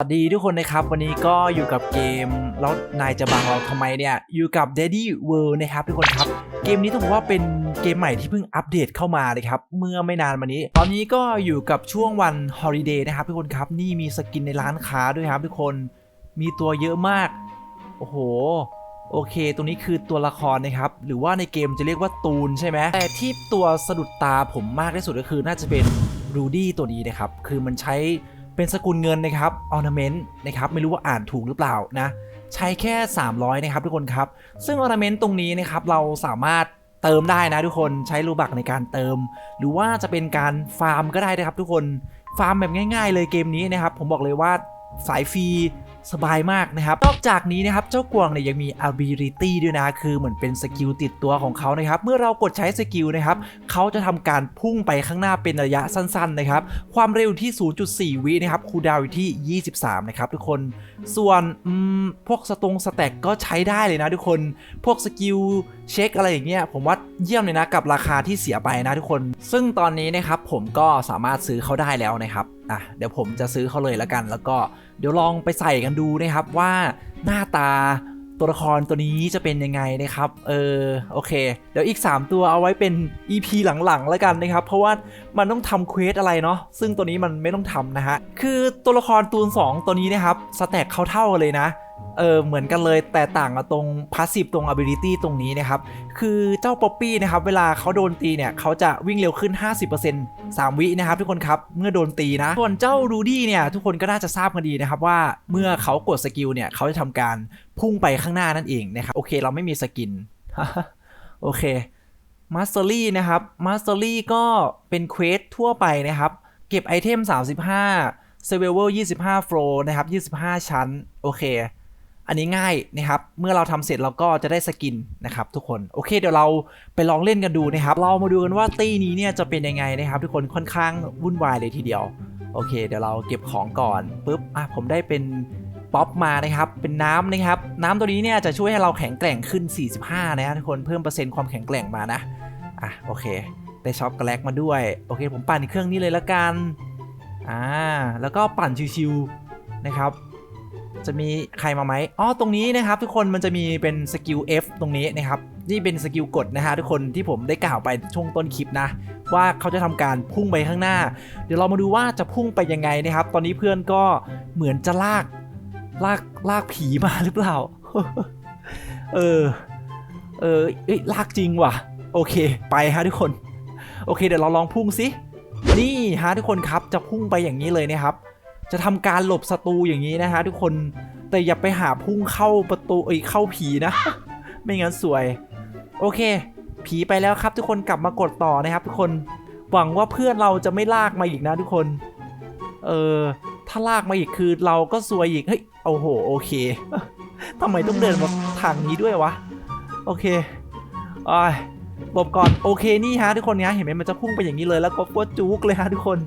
สวัสดีทุกคนนะครับ วันนี้ก็อยู่กับเกมแล้วนายจะบังเราทำไมเนี่ย อยู่กับ Daddy World นะครับทุกคนครับ เกมนี้ต้องบอกว่าเป็นเกมใหม่ที่เพิ่งอัปเดตเข้ามาเลยครับ เมื่อไม่นานมานี้ ตอนนี้ก็อยู่กับช่วงวันฮอลิเดย์นะครับทุกคนครับ นี่มีสกินในร้านค้าด้วยครับทุกคนมีตัวเยอะมาก โอ้โห โอเค ตรงนี้คือตัวละครนะครับ หรือว่าในเกมจะเรียกว่าตูนใช่ไหมแต่ที่ตัวสะดุดตาผมมากที่สุดก็คือน่าจะเป็นรูดี้ตัวนี้นะครับคือมันใช้ เป็นสกุลเงินนะครับออร์นาเมนะครับไม่รู้ว่าอ่านถูกหรือเปล่านะใช้แค่ 300 นะครับทุกคนครับ ซึ่งออร์นาเมนต์ตรงนี้นะครับเราสามารถเติมได้นะทุกคนใช้รูบักในการเติม หรือว่าจะเป็นการฟาร์มก็ได้นะครับทุกคนฟาร์มแบบง่าย ๆ เลยเกมนี้นะครับผมบอกเลยว่าสายฟรี สบายมากนะครับ นอกจากนี้นะครับ เจ้ากวางเนี่ยยังมี ability ด้วยนะ คือเหมือนเป็นสกิลติดตัวของเขานะครับ เมื่อเรากดใช้สกิลนะครับ เขาจะทำการพุ่งไปข้างหน้าเป็นระยะสั้น ๆ นะครับ ความเร็วที่ 0.4 วินะครับ คูดาวอยู่ที่ 23 นะครับทุกคน ส่วนพวกสตรงสแต็กก็ใช้ได้เลยนะทุกคน พวกสกิลเช็คอะไรอย่างเงี้ย ผมว่าเยี่ยมเลยนะกับราคาที่เสียไปนะทุกคน ซึ่งตอนนี้นะครับผมก็สามารถซื้อเขาได้แล้วนะครับ อะเดี๋ยวผมจะซื้อเขาเลยแล้วกัน แล้วก็เดี๋ยวลองไปใส่กันดูนะครับว่าหน้าตาตัวละครตัวนี้จะเป็นยังไงนะครับ เออโอเค เดี๋ยวอีก 3 ตัวเอาไว้เป็น EP หลังๆแล้วกันนะครับ เพราะว่ามันต้องทำเควสอะไรเนาะซึ่งตัวนี้มันไม่ต้องทำนะฮะ คือตัวละครตูน 2 ตัวนี้นะครับสแต็กเขาเท่ากันเลยนะ เออเหมือนกันเลยแต่ต่างกับตรงพาสซีฟตรง ability ตรงนี้นะครับ คือเจ้าป๊อปปี้นะครับ เวลาเขาโดนตีเนี่ยเขาจะวิ่งเร็วขึ้น 50% 3 วินะครับ ทุกคนครับเมื่อโดนตีนะ ส่วนเจ้ารูดี้เนี่ย ทุกคนก็น่าจะทราบกันดีนะครับว่าเมื่อเขากดสกิลเนี่ยเขาจะทำการพุ่งไปข้างหน้านั่นเองนะครับ โอเคเราไม่มีสกิน โอเคมาสเตอรี่นะครับมาสเตอรี่ก็เป็นเควสทั่วไปนะครับ เก็บไอเทม 35เซเวลเวล25โฟลนะครับ 25 ชั้น โอเค อันนี้ง่ายนะครับ เมื่อเราทำเสร็จเราก็จะได้สกินนะครับทุกคน โอเค เดี๋ยวเราไปลองเล่นกันดูนะครับ เรามาดูกันว่าตีนี้เนี่ยจะเป็นยังไงนะครับทุกคนค่อนข้างวุ่นวายเลยทีเดียว โอเค เดี๋ยวเราเก็บของก่อนปุ๊บ อะผมได้เป็นป๊อปมานะครับ เป็นน้ำนะครับ น้ำตัวนี้เนี่ยจะช่วยให้เราแข็งแกร่งขึ้น 45 นะครับทุกคน เพิ่มเปอร์เซ็นต์ความแข็งแกร่งมานะ อะโอเค ได้ช็อปกระแลกมาด้วย โอเค ผมปั่นเครื่องนี้เลยละกัน อ่า แล้วก็ปั่นชิวๆนะครับ จะมีใครมาไหมอ๋อตรงนี้นะครับทุกคนมันจะมีเป็นสกิล F ตรงนี้นะครับนี่เป็นสกิลกดนะฮะทุกคนที่ผมได้กล่าวไปช่วงต้นคลิปนะ ว่าเขาจะทำการพุ่งไปข้างหน้า เดี๋ยวเรามาดูว่าจะพุ่งไปยังไงนะครับ ตอนนี้เพื่อนก็เหมือนจะลากลากลากผีมาหรือเปล่า เออ เออเอ้ยลากจริงว่ะ โอเค ไปฮะทุกคน โอเค เดี๋ยวเราลองพุ่งสินี่ฮะทุกคนครับจะพุ่งไปอย่างนี้เลยนะครับ จะทำการหลบศัตรูอย่างนี้นะฮะทุกคนแต่อย่าไปหาพุ่งเข้าประตูเอ้ยเข้าผีนะ ไม่งั้นสวย โอเค ผีไปแล้วครับ ทุกคนกลับมากดต่อนะครับ ทุกคนหวังว่าเพื่อนเราจะไม่ลากมาอีกนะทุกคน เออถ้าลากมาอีกคือเราก็ซวยอีกเฮ้ยโอ้โหโอเคทำไมต้องเดินมาทางนี้ด้วยวะโอเคอ้าหลบก่อนโอเคนี่ฮะทุกคนเนี้ยเห็นไหมมันจะพุ่งไปอย่างนี้เลยแล้วก็ฟดจุกเลยฮะทุกคน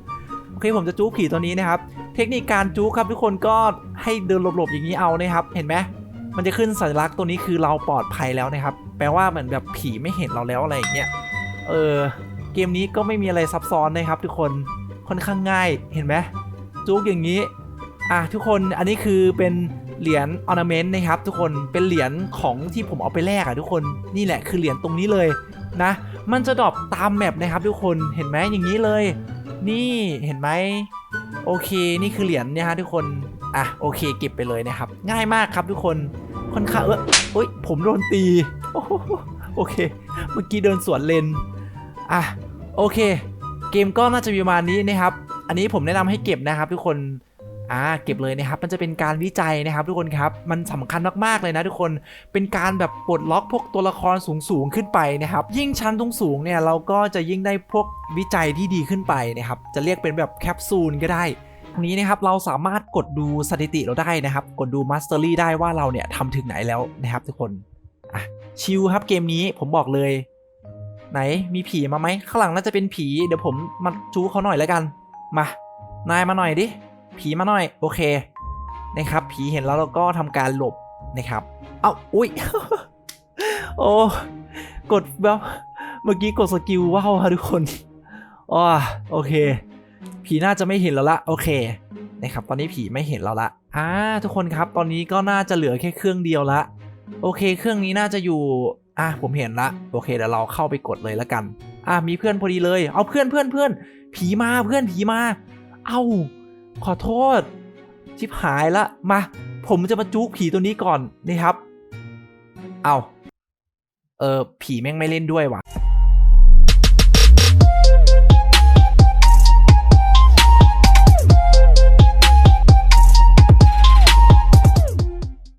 โอเคผมจะจุกผีตัวนี้นะครับ เทคนิคการจุกครับทุกคนก็ให้เดินหลบๆอย่างนี้เอานะครับ เห็นไหมมันจะขึ้นสัญลักษณ์ตัวนี้คือเราปลอดภัยแล้วนะครับ แปลว่าเหมือนแบบผีไม่เห็นเราแล้วอะไรอย่างเงี้ย เออ เกมนี้ก็ไม่มีอะไรซับซ้อนนะครับ ทุกคน ค่อนข้างง่าย เห็นไหมจุกอย่างนี้ อะทุกคน อันนี้คือเป็นเหรียญออร์นาเมนต์นะครับ ทุกคน เป็นเหรียญของที่ผมเอาไปแลกอะทุกคน นี่แหละคือเหรียญตรงนี้เลยนะ มันจะดรอปตามแมปนะครับ ทุกคน เห็นไหมอย่างนี้เลย นี่เห็นไหมโอเคนี่คือเหรียญเนี่ยฮะทุกคนอะโอเคเก็บไปเลยนะครับ ง่ายมากครับทุกคนค่อนข้างเออโอ้ยผมโดนตีโอเค เมื่อกี้เดินสวนเลนอะโอเค เกมก็น่าจะมีประมาณนี้นะครับ อันนี้ผมแนะนำให้เก็บนะครับ ทุกคน อ่าเก็บเลยนะครับมันจะเป็นการวิจัยนะครับ ทุกคนครับมันสำคัญมากๆเลยนะทุกคนเป็นการแบบปลดล็อกพวกตัวละครสูงๆขึ้นไปนะครับ ยิ่งชั้นตรงสูงเนี่ยเราก็จะยิ่งได้พวกวิจัยที่ดีขึ้นไปนะครับจะเรียกเป็นแบบแคปซูลก็ได้ตรงนี้นะครับเราสามารถกดดูสถิติเราได้นะครับ กดดูมาสเตอรี่ได้ว่าเราเนี่ยทำถึงไหนแล้วนะครับทุกคนอะชิลครับเกมนี้ผมบอกเลย ไหนมีผีมาไหมข้างหลังน่าจะเป็นผี เดี๋ยวผมมาจูเขาหน่อยแล้วกัน มานายมาหน่อยดิ ผีมาหน่อย โอเคนะครับ ผีเห็นแล้วเราก็ทำการหลบนะครับเอ้าอุ้ยโอ้กดแบบเมื่อกี้กดสกิลว้าวทุกคนอ๋อโอเค ผีน่าจะไม่เห็นแล้วละโอเคนะครับตอนนี้ผีไม่เห็นเราละอ่าทุกคนครับตอนนี้ก็น่าจะเหลือแค่เครื่องเดียวละ โอเค เครื่องนี้น่าจะอยู่อะผมเห็นละโอเคเดี๋ยวเราเข้าไปกดเลยละกัน อะมีเพื่อนพอดีเลย เอาเพื่อนเพื่อนเพื่อนผีมาเพื่อนผีมา เอา้า ขอโทษ ชิบหายละ มา ผมจะมาจู๊กผีตัวนี้ก่อนนะครับ เอา เออ ผีแม่งไม่เล่นด้วยว่ะ